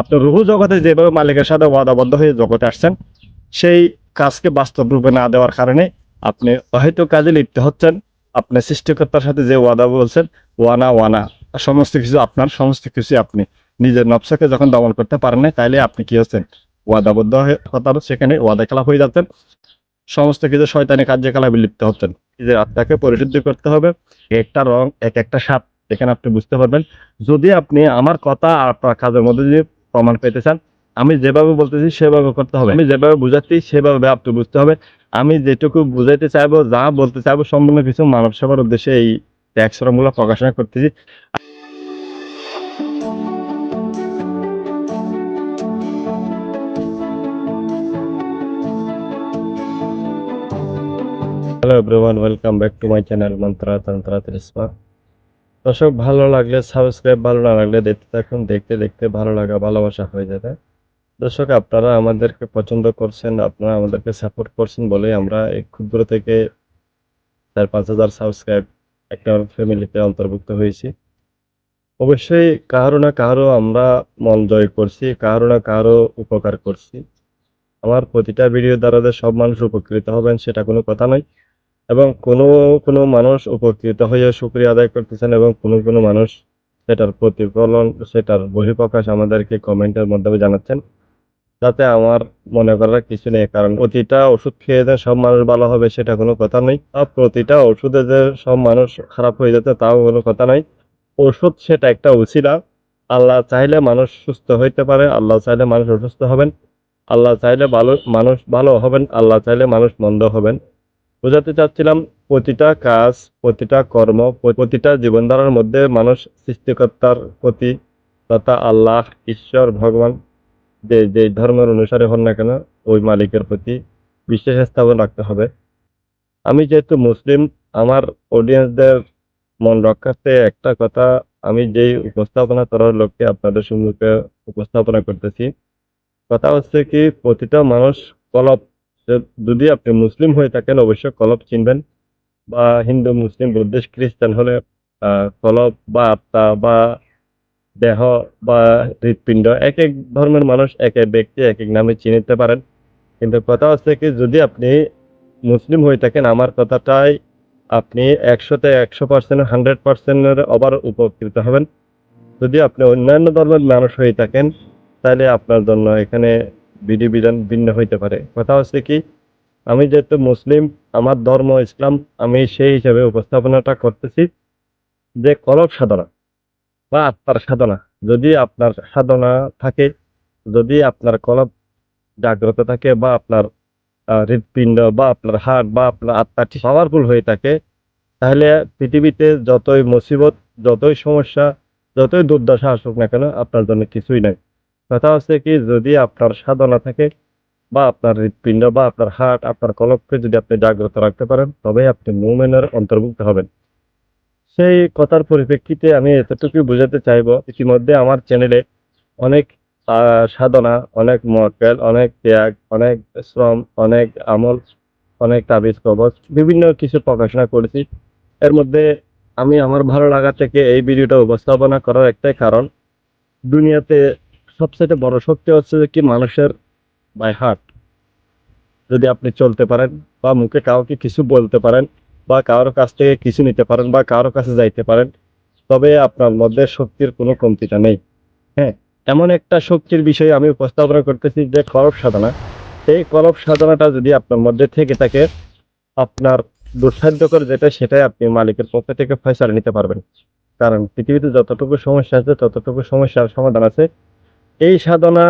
আপনি রুহু জগতে যেভাবে মালিকের সাথে ওয়াদাবদ্ধ হয়ে জগতে আসছেন, সেই কাজকে বাস্তব রূপে না দেওয়ার কারণে আপনি হয়তো কাজে লিপ্ত হচ্ছেন আপনি সৃষ্টিকর্তার সাথে যে ওয়াদা বলছেন, ওয়ানা ওয়ানা, সমস্ত কিছু আপনার, সমস্ত কিছু আপনি নিজের নবসাকে যখন দমন করতে পারেন না তাইলে আপনি কি হচ্ছেন? ওয়াদাবদ্ধ হয়ে হতার সেখানে ওয়াদা খেলা হয়ে যাচ্ছেন, সমস্ত কিছু শয়তানি কার্যকলাপে লিপ্ত হচ্ছেন। নিজের আত্মাকে পরিশুদ্ধ করতে হবে এক একটা রং, এক একটা সাপ এখানে আপনি বুঝতে পারবেন। যদি আপনি আমার কথা আর আপনার কাজের মধ্যে যদি প্রমাণ পেতে চান, আমি যেভাবে বলতেছি সেভাবে করতে হবে। আমি যেভাবে বুঝাচ্ছি সেভাবে আপনি বুঝতে হবে। আমি যেটুকু বুঝাইতে চাইব, যা বলতে চাইব, সম্পূর্ণ কিছু মানব সেবার উদ্দেশ্যে এই ট্যাক্সরমগুলো প্রকাশনা করতেছি। Hello everyone welcome back to my channel Mantra Tantra তিরিসমা দর্শক, ভালো লাগলে সাবস্ক্রাইব ভালো না লাগলে দেখতে থাকুন। দেখতে দেখতে ভালো লাগা, ভালোবাসা হয়ে যাবে। দর্শক, আপনারা আমাদেরকে পছন্দ করছেন, আপনারা আমাদেরকে সাপোর্ট করছেন বলে আমরা এই ক্ষুদ্র থেকে চার পাঁচ হাজার সাবস্ক্রাইব একটা ফ্যামিলিতে অন্তর্ভুক্ত হয়েছি। অবশ্যই কারও না কারও আমরা মন জয় করছি, কারও না কারও উপকার করছি। আমার প্রতিটা ভিডিও দ্বারা সব মানুষ উপকৃত হবেন, সেটা কোনো কথা নয়। এবং কোনো কোনো মানুষ উপকৃত হয়ে শুক্রিয়া আদায় করতেছেন এবং কোনো কোনো মানুষ সেটার প্রতিফলন, সেটার বহিঃপ্রকাশ আমাদেরকে কমেন্টের মাধ্যমে জানাচ্ছেন। যাতে আমার মনে করার কিছু নেই, কারণ প্রতিটা ওষুধ খেয়ে যে সব মানুষ ভালো হবে সেটা কোনো কথা নেই আর প্রতিটা ওষুধে যে সব মানুষ খারাপ হয়ে যেতে তাও কোনো কথা নয়। ওষুধ সেটা একটা উছিলা আল্লাহ চাইলে মানুষ সুস্থ হইতে পারে, আল্লাহ চাইলে মানুষ অসুস্থ হবেন। আল্লাহ চাইলে ভালো, মানুষ ভালো হবেন, আল্লাহ চাইলে মানুষ মন্দ হবেন। বোঝাতে চাচ্ছিলাম প্রতিটা কাজ, প্রতিটা কর্ম, প্রতিটা জীবনধারার মধ্যে মানুষ সৃষ্টিকর্তার প্রতি তথা আল্লাহ, ঈশ্বর, ভগবান, যে যে ধর্মের অনুসারে হন না কেন, ওই মালিকের প্রতি বিশ্বাস স্থাপন রাখতে হবে। আমি যেহেতু মুসলিম, আমার অডিয়েন্সদের মন রক্ষার্থে একটা কথা আমি যেই উপস্থাপনা করার লক্ষ্যে আপনাদের সম্মুখে উপস্থাপনা করতেছি, কথা হচ্ছে কি, প্রতিটা মানুষ কলব যে- যদি আপনি মুসলিম হয়ে থাকেন, অবশ্যই কলব চিনবেন। বা হিন্দু, মুসলিম, বুদ্ধিস্ট, খ্রিস্টান হলে কলব বা আত্মা বা দেহ বা হৃৎপিণ্ড এক এক ধর্মের মানুষ এক এক ব্যক্তি এক এক নামে চিনিতে পারেন। কিন্তু কথা হচ্ছে কি, যদি আপনি মুসলিম হয়ে থাকেন, আমার কথাটাই আপনি একশোতে একশো পার্সেন্ট, হান্ড্রেড পার্সেন্টের ওভার উপকৃত হবেন। যদি আপনি অন্যান্য ধর্মের মানুষ হয়ে থাকেন, তাহলে আপনার জন্য এখানে বিধিবিধান ভিন্ন হইতে পারে। কথা হচ্ছে কি, আমি যেহেতু মুসলিম, আমার ধর্ম ইসলাম, আমি সেই হিসাবে উপস্থাপনাটা করতেছি যে কলব সাধনা বা আত্মার সাধনা। যদি আপনার সাধনা থাকে, যদি আপনার কলব জাগ্রত থাকে বা আপনার হৃৎপিণ্ড বা আপনার হার্ট বা আপনার আত্মাটি পাওয়ারফুল হয়ে থাকে, তাহলে পৃথিবীতে যতই মুসিবত, যতই সমস্যা, যতই দুর্দশা আসুক না কেন, আপনার জন্য কিছুই নাই। কথা হচ্ছে কি, যদি আপনার সাধনা থাকে বা আপনার হৃৎপিণ্ড বা আপনার হার্ট, আপনার কলবকে যদি আপনি জাগ্রত রাখতে পারেন তবে আপনি মুমেনের অন্তর্ভুক্ত হবেন। সেই কথার পরিপ্রেক্ষিতে আমি এতটুকুই বোঝাতে চাইব, ইতিমধ্যে আমার চ্যানেলে অনেক সাধনা, অনেক মক্কেল, অনেক ত্যাগ, অনেক শ্রম, অনেক আমল, অনেক তাবিজ কবচ বিভিন্ন কিছু প্রকাশনা করেছি। এর মধ্যে আমি আমার ভালো লাগা থেকে এই ভিডিওটা উপস্থাপনা করার একটাই কারণ, দুনিয়াতে সবচেয়ে বড় শক্তি হচ্ছে যে কি মানুষের বাই হার্ট যদি আপনি চলতে পারেন বা মুখে কাউকে কিছু বলতে পারেন বা কারোর কাছ থেকে কিছু নিতে পারেন বা কারোর কাছে যাইতে পারেন, তবে আপনার মধ্যে শক্তির কোনো কমতিটা নেই। হ্যাঁ এমন একটা শক্তির বিষয়ে আমি উপস্থাপনা করতেছি যে কলব সাধনা। সেই কলব সাধনাটা যদি আপনার মধ্যে থেকে থাকে, আপনার দুঃসাধ্যকর যেটা সেটাই আপনি মালিকের পক্ষ থেকে ফয়সালা নিতে পারবেন। কারণ পৃথিবীতে যতটুকু সমস্যা আছে, ততটুকু সমস্যার সমাধান আছে। এই সাধনা,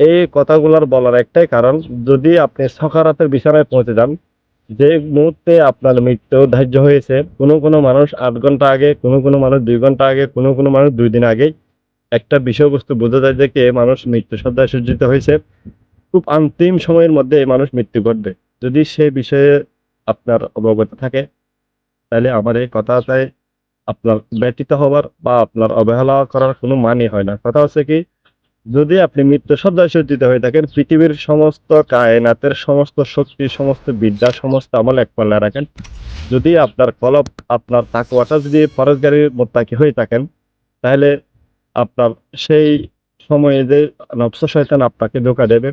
এই কথাগুলোর বলার একটাই কারণ, যদি আপনি সকারাতের বিছানায় পৌঁছে যান, যে মুহূর্তে আপনার মৃত্যু ধার্য হয়েছে, কোনো কোনো মানুষ আট ঘণ্টা আগে, কোনো কোনো মানুষ দুই ঘণ্টা আগে, কোনো কোনো মানুষ দুই দিন আগে একটা বিষয়বস্তু বোঝা যায় যে কে মানুষ মৃত্যু শ্রদ্ধায় সজ্জিত হয়েছে। খুব অন্তিম সময়ের মধ্যে এই মানুষ মৃত্যু ঘটবে। যদি সে বিষয়ে আপনার অবগত থাকে, তাহলে আমার এই কথাটাই আপনার ব্যতীত হবার বা আপনার অবহেলা করার কোনো মানে হয় না। কথা হচ্ছে কি যদি আপনি মৃত্যু সজ্জায় সজ্জিত হয়ে থাকেন, পৃথিবীর সমস্ত কায়নাতের সমস্ত শক্তি, সমস্ত বিদ্যা, সমস্ত আমল এক পাল্লা রাখেন। যদি আপনার কলব, আপনার তাকুয়াটা যদি ফরজগারির মোত্তাকি হয়ে থাকেন, তাহলে আপনার সেই সময়ে যে নফস শয়তান আপনাকে ধোকা দেবে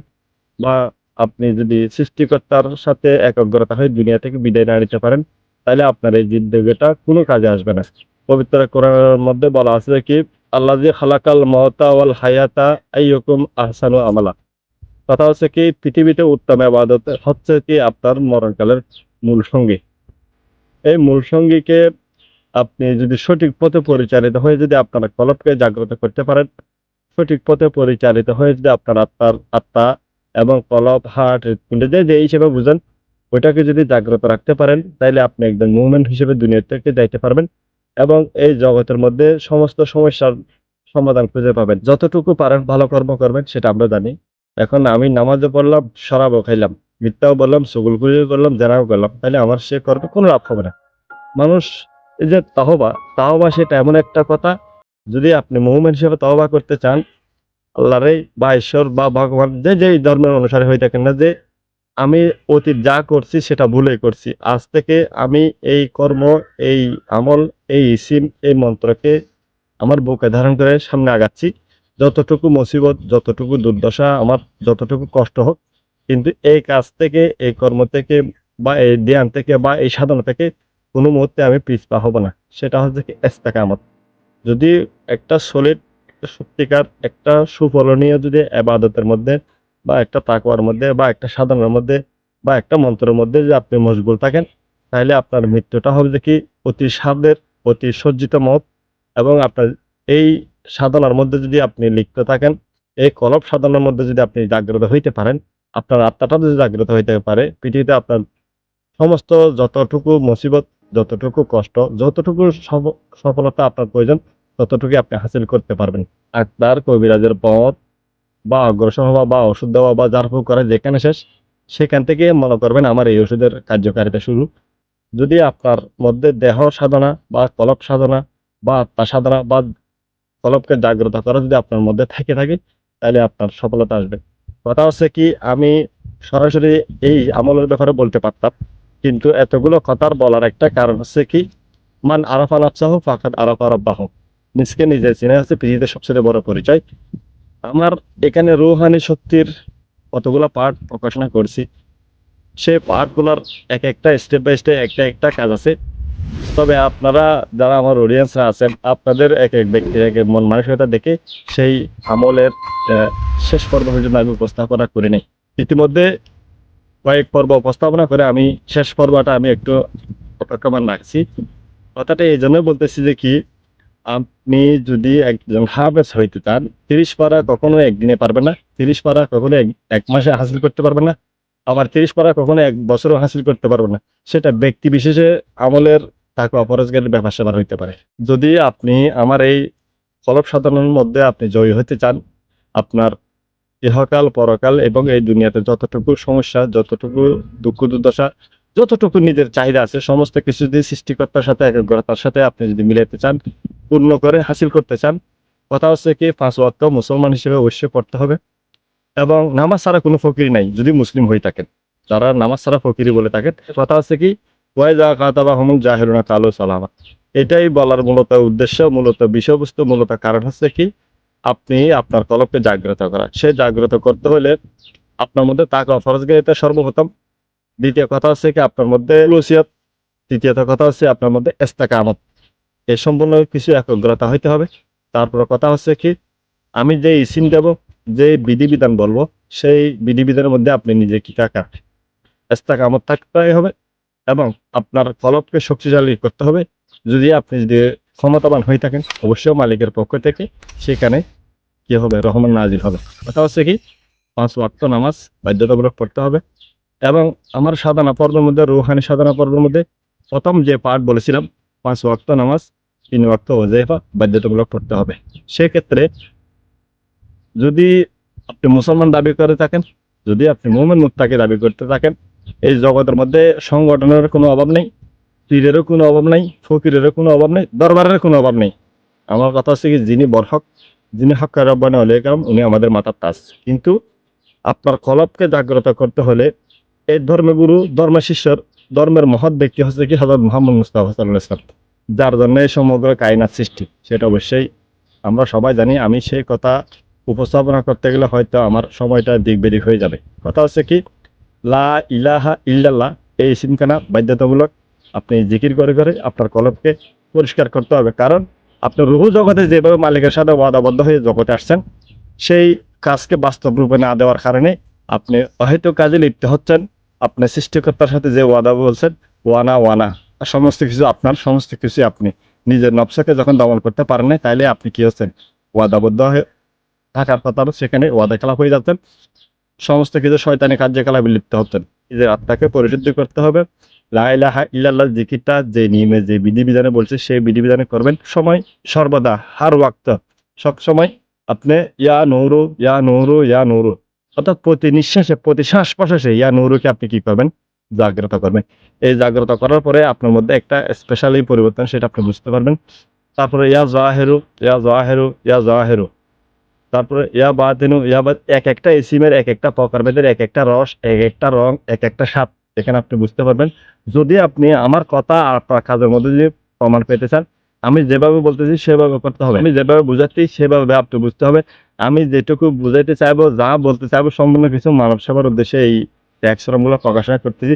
বা আপনি যদি সৃষ্টিকর্তার সাথে একাগ্রতা হয়ে দুনিয়া থেকে বিদায় না নিতে পারেন, তাহলে আপনার এই জিন্দগিটা কোনো কাজে আসবে না। পবিত্র কোরআনের মধ্যে বলা আছে কি আল্লাহ যে খালাকাল মহতা ওয়াল হায়াতা আইয়কুম আহসানু আমালা। কথা হচ্ছে কি, পৃথিবীতে উত্তম আবাদত হচ্ছে কি আপনার মরণকালের মূল সঙ্গী। এই মূল সঙ্গীকে আপনি যদি সঠিক পথে পরিচালিত হয়ে যদি আপনার কলপকে জাগ্রত করতে পারেন, সঠিক পথে পরিচালিত হয়ে যদি আপনার আত্মার আত্মা এবং কলপ হার্ট হৃৎপিণ্ড যে যে হিসেবে বুঝেন, ওইটাকে যদি জাগ্রত রাখতে পারেন তাহলে আপনি একজন মুভমেন্ট হিসেবে দুনিয়া থেকে যাইতে পারবেন। এবং এই জগতের মধ্যে সমস্ত সমস্যার সমাধান খুঁজে পাবেন। যতটুকু পারেন ভালো কর্ম করবেন, সেটা আমরা জানি। এখন আমি নামাজও পড়লাম, শরাবও খাইলাম, মিথ্যাও বললাম সুগুল খুঁজে করলাম, জেনাও করলাম, তাহলে আমার সে কর্মে কোনো লাভ হবে না। মানুষ এই যে তাহবা তাহবা সেটা এমন একটা কথা, যদি আপনি মুভমেন্ট হিসেবে তহবা করতে চান, আল্লাহরে বা ঈশ্বর বা ভগবান যে যেই ধর্মের অনুসারে হয়ে থাকেন না যে আমি অতীত যা করছি সেটা ভুলে করছি। আজ থেকে আমি এই কর্ম, এই আমল, এই ইসিম, এই মন্ত্রকে আমার বুকে ধারণ করে সামনে আগাচ্ছি। যতটুকু মুসিবত, যতটুকু দুর্দশা, আমার যতটুকু কষ্ট হোক, কিন্তু এই কাজ থেকে, এই কর্ম থেকে বা এই ধ্যান থেকে বা এই সাধনা থেকে কোনো মুহূর্তে আমি পিছপা হব না। সেটা হচ্ছে কি এস্তেকামত যদি একটা সলিড সত্যিকার, একটা সুফলনীয় যদি আবাদতের মধ্যে বা একটা তাকওয়ার মধ্যে বা একটা সাধনার মধ্যে বা একটা মন্ত্রের মধ্যে যদি আপনি মশগুল থাকেন তাহলে আপনার মৃত্যুটা হবে যে কি? অতি সাধের, অতি সজ্জিত মত এবং আপনার এই সাধনার মধ্যে যদি আপনি লিখতে থাকেন, এই কলপ সাধনার মধ্যে যদি আপনি জাগ্রত হইতে পারেন, আপনার আত্মাটা যদি জাগ্রত হইতে পারে, পৃথিবীতে আপনার সমস্ত যতটুকু মুসিবত, যতটুকু কষ্ট, যতটুকু সফ- সফলতা আপনার প্রয়োজন ততটুকু আপনি হাসিল করতে পারবেন। ডাক্তার কবিরাজের পথ বা অগ্রসর হওয়া বা ওষুধ দেওয়া বা জারফু করা যেখানে শেষ, সেখান থেকে মনে করবেন আমার এই ওষুধের কার্যকারিতা শুরু। যদি আপনার মধ্যে দেহ সাধনা বা কলপ সাধনা বা আত্মা সাধনা বা কলপকে জাগ্রত করা যদি আপনার মধ্যে থেকে থাকে, তাহলে আপনার সফলতা আসবে। কথা হচ্ছে কি, আমি সরাসরি এই আমলের ব্যাপারে বলতে পারতাম, কিন্তু এতগুলো কথার বলার একটা কারণ হচ্ছে কি, মান আরফ আরাফা নাফসাহ ফাকাদ আরাফা রব্বাহ। নিজকে নিজে চিনে হচ্ছে পৃথিবীতে সবচেয়ে বড় পরিচয়। আমার এখানে রুহানি শক্তির কতগুলো পার্ট প্রকাশনা করছি। সে পার্টগুলোর এক একটা স্টেপ বাই স্টেপ একটা একটা কাজ আছে। তবে আপনারা যারা আমার অডিয়েন্সরা আছেন, আপনাদের এক এক ব্যক্তি এক এক মন মানসিকতা দেখে সেই আমলের শেষ পর্ব পর্যন্ত আমি উপস্থাপনা করি নাই। ইতিমধ্যে কয়েক পর্ব উপস্থাপনা করে আমি শেষ পর্বটা আমি একটু অপেক্ষমান রাখছি। কথাটা এই জন্য বলতেছি যে কি আপনি যদি একজন হাফেজ হইতে চান, তিরিশ পারা কখনো একদিনে পারবেন না। তিরিশ পারা কখনো এক- মাসে হাসিল করতে পারবেন না। আবার তিরিশ পারা কখনো এক বছরও হাসিল করতে পারবেন না। সেটা ব্যক্তি বিশেষে আমলের তাকে অপরাজগারের ব্যাপার সেবার হইতে পারে। যদি আপনি আমার এই কলব সাধনের মধ্যে আপনি জয়ী হতে চান, আপনার ইহকাল, পরকাল এবং এই দুনিয়াতে যতটুকু সমস্যা, যতটুকু দুঃখ, দুর্দশা, যতটুকু নিজের চাহিদা আছে, সমস্ত কিছু যদি সৃষ্টিকর্তার সাথে, একাগ্রতার সাথে আপনি যদি মিলাইতে চান পূর্ণ করে হাসিল করতে চান। কথা হচ্ছে কি, পাঁচ ওয়াক্ত মুসলমান হিসেবে অবশ্যই পড়তে হবে এবং নামাজ ছাড়া কোনো ফকির নাই, যদি মুসলিম হয়ে থাকেন। যারা নামাজ ছাড়া ফকিরি বলে থাকেন, কথা হচ্ছে কি, ওয়াই যা কাতাবা হমুল জাহেরুনা কালো সালামা। এটাই বলার মূলত উদ্দেশ্য, মূলত বিষয়বস্তু, মূলত কারণ হচ্ছে কি, আপনি আপনার কলবকে জাগ্রত করা। সে জাগ্রত করতে হলে আপনার মধ্যে তাকে অফরজগারিতা সর্বপ্রথম। দ্বিতীয় কথা হচ্ছে কি, আপনার মধ্যে তৃতীয়ত কথা হচ্ছে আপনার মধ্যে এস্তাকামত এই সম্পূর্ণ কিছু একাগ্রতা হইতে হবে। তারপর কথা হচ্ছে কি, আমি যে ইসিম দেব যে বিধিবিধান বলব, সেই বিধিবিধানের মধ্যে আপনি নিজে কি কাকা এস্তাকামত থাকতে হবে এবং আপনার কলবকে শক্তিশালী করতে হবে। যদি আপনি যদি ক্ষমতাবান হয়ে থাকেন, অবশ্যই মালিকের পক্ষ থেকে সেখানে কি হবে, রহমান নাজির হবে। কথা হচ্ছে কি, পাঁচ ওয়াক্ত নামাজ বাধ্যতামূলক পড়তে হবে এবং আমার সাধনা পর্বের মধ্যে, রুহানি সাধনা পর্বের মধ্যে প্রথম যে পাঠ বলেছিলাম পাঁচ ওয়াক্ত নামাজ, তিন ওয়াক্ত ওজেফা বাধ্যতামূলক পড়তে হবে। সেক্ষেত্রে যদি আপনি মুসলমান দাবি করে থাকেন, যদি আপনি মোহাম্মদ মুক্তাকে দাবি করতে থাকেন, এই জগতের মধ্যে সংগঠনের কোনো অভাব নেই, পীরেরও কোনো অভাব নেই, ফকিরেরও কোনো অভাব নেই, দরবারের কোনো অভাব নেই। আমার কথা হচ্ছে কি, যিনি বরহক, যিনি হক্কার রব্বানা হলে কারণ উনি আমাদের মাতার তাজ। কিন্তু আপনার কলবকে জাগ্রত করতে হলে এই ধর্মগুরু ধর্ম শিষ্যর ধর্মের মহৎ ব্যক্তি হচ্ছে কি হজরত মোহাম্মদ মুস্তাফা সাল্লাহ ইসলাম যার জন্য এই সমগ্র কায়নাত সৃষ্টি, সেটা অবশ্যই আমরা সবাই জানি। আমি সেই কথা উপস্থাপনা করতে গেলে হয়তো আমার সময়টা দিক বেদিক হয়ে যাবে। কথা হচ্ছে কি, লা ইলাহা ইল্লাল্লাহ, এই ইসিমখানা বাধ্যতামূলক আপনি জিকির করে করে আপনার কলবকে পরিষ্কার করতে হবে। কারণ আপনি রুহু জগতে যেভাবে মালিকের সাথে ওয়াদাবদ্ধ হয়ে জগতে আসছেন, সেই কাজকে বাস্তব রূপে না দেওয়ার কারণে আপনি অহেতু কাজে লিপ্ত হচ্ছেন। আপনার সৃষ্টিকর্তার সাথে যে ওয়াদা বলছেন, ওয়ানা ওয়ানা, সমস্ত কিছু আপনার, সমস্ত কিছু আপনি নিজের নবসাকে যখন দমন করতে পারেন না তাইলে আপনি কি হচ্ছেন? ওয়াদাবদ্ধ হয়ে থাকার কথা সেখানে ওয়াদা খেলাপ হয়ে যাচ্ছেন। সমস্ত কিছু শয়তানি কার্যকলাপে লিপ্ত হচ্ছেন। নিজের আত্মাকে পরিশুদ্ধ করতে হবে। লাইলাহা ইল্লাল্লাহ জিকিরটা যে নিয়মে, যে বিধিবিধানে বলছে, সেই বিধিবিধানে করবেন। সময় সর্বদা, হার ওয়াক্ত। সব সময় আপনি, ইয়া নৌরু ইয়া নৌরু ইয়া নৌরু। অর্থাৎ প্রতি নিঃশ্বাসে, প্রতি শ্বাস প্রশ্বাসে ইয়া নৌরুকে আপনি কি করবেন? জাগ্রত করবেন। এই জাগ্রত করার পরে আপনার মধ্যে একটা স্পেশালি পরিবর্তন, সেটা আপনি বুঝতে পারবেন। তারপরে ইয়া জাহেরু ইয়া জাহেরু ইয়া জাহেরু। তারপরে ইয়া বা বাতিনু, ইয়া বাদ এক একটা এসিমের এক একটা প্রকারভেদের এক একটা রস, এক একটা রং, এক একটা স্বাদ, এখানে আপনি বুঝতে পারবেন। যদি আপনি আমার কথা আপনার কাজের মধ্যে যদি প্রমাণ পেতে চান আমি যেভাবে বলতেছি, সেভাবে করতে হবে। আমি যেভাবে বুঝাচ্ছি, সেভাবে আপনি বুঝতে হবে। আমি যেটুকু বুঝাইতে চাইব, যা বলতে চাইব, সম্পূর্ণ কিছু মানব সেবার উদ্দেশ্যে এই ট্যাক্সরমগুলো প্রকাশনা করতেছি।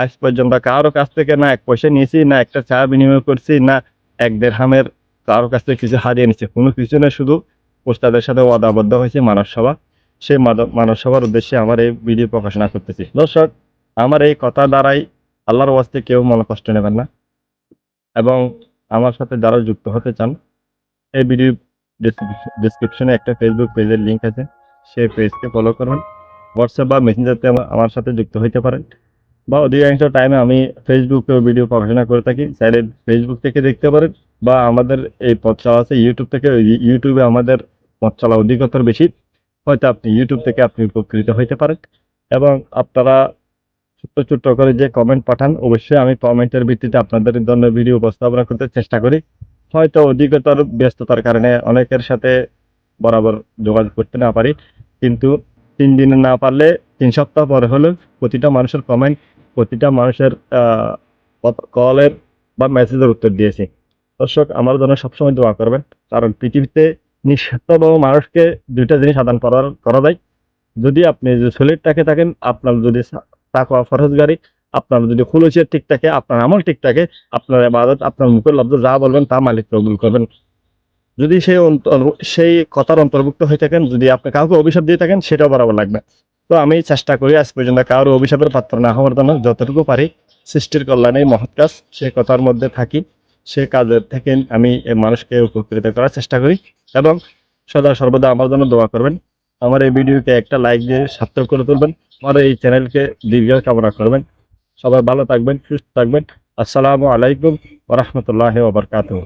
আজ পর্যন্ত কারও কাছ থেকে না এক পয়সা নিয়েছি, না একটা চা বিনিময় করছি, না এক দেড় হামের কারও কাছ থেকে কিছু হারিয়ে নিচ্ছে কোনো কিছু না, শুধু পোস্টাদের সাথে ওয়াদাবদ্ধ হয়েছে মানব সভা সেই মানব সভার উদ্দেশ্যে আমার এই ভিডিও প্রকাশনা করতেছি। দর্শক, আমার এই কথা দ্বারাই আল্লাহর ওয়াস্তে কেউ মনে কষ্ট নেবেন না। এবং আমার সাথে যারা যুক্ত হতে চান, এই ভিডিও ডিসক্রিপশনে একটা ফেসবুক পেজের লিঙ্ক আছে সেই পেজকে ফলো করুন হোয়াটসঅ্যাপ বা মেসেঞ্জারতে আমার সাথে যুক্ত হইতে পারেন। বা অধিকাংশ টাইমে আমি ফেসবুকে ভিডিও প্রকাশনা করে থাকি। চাইলে ফেসবুক থেকে দেখতে পারেন, বা আমাদের এই পথ চলা আছে ইউটিউব থেকে ইউটিউবে আমাদের পথ চলা অধিকতর বেশি। হয়তো আপনি ইউটিউব থেকে আপনি উপকৃত হইতে পারেন। এবং আপনারা ছোট্ট ছোট্ট করে যে কমেন্ট পাঠান, অবশ্যই আমি কমেন্টের ভিত্তিতে আপনাদের জন্য ভিডিও উপস্থাপনা করতে চেষ্টা করি। হয়তো অধিকতর ব্যস্ততার কারণে অনেকের সাথে বরাবর যোগাযোগ করতে না পারি। কিন্তু তিন দিনে না পারলে তিন সপ্তাহ পরে হলেও প্রতিটা মানুষের কমেন্ট প্রতিটা মানুষের কলের বা মেসেজের উত্তর দিয়েছি। দর্শক, আমার জন্য সবসময় দোয়া করবেন, কারণ পৃথিবীতে নিঃস্বার্থভাবে মানুষকে দুইটা জিনিস আদান করার করা যায়। যদি আপনি যে শরীরটাকে থাকেন, আপনার যদি তাকওয়া ফরজগারি আপনার যদি খুলুসের ঠিক থাকে, আপনার আমল ঠিক থাকে, আপনার আবাদত আপনার মুখের লব্ধ যা বলবেন তা মালিক কবুল করবেন। যদি সেই সেই কথার অন্তর্ভুক্ত হয়ে থাকেন, যদি আপনি কাউকে অভিশাপ দিয়ে থাকেন, সেটাও বরাবর লাগবে। তো আমি চেষ্টা করি আজ পর্যন্ত কারও অভিশাপের পাত্র না হওয়ার জন্য যতটুকু পারি সৃষ্টির কল্যাণে মহৎ কাজ। সে কথার মধ্যে থাকি, সে কাজের থেকে আমি মানুষকে উপকৃত করার চেষ্টা করি। এবং সদা সর্বদা আমার জন্য দোয়া করবেন। আমার এই ভিডিওকে একটা লাইক দিয়ে সার্থক করে তুলবেন। আমার এই চ্যানেলকে দীর্ঘ কামনা করবেন। সবাই ভালো থাকবেন, সুস্থ থাকবেন। আসসালামু আলাইকুম ওরহমতুল্লাহ ওবরকাতুহ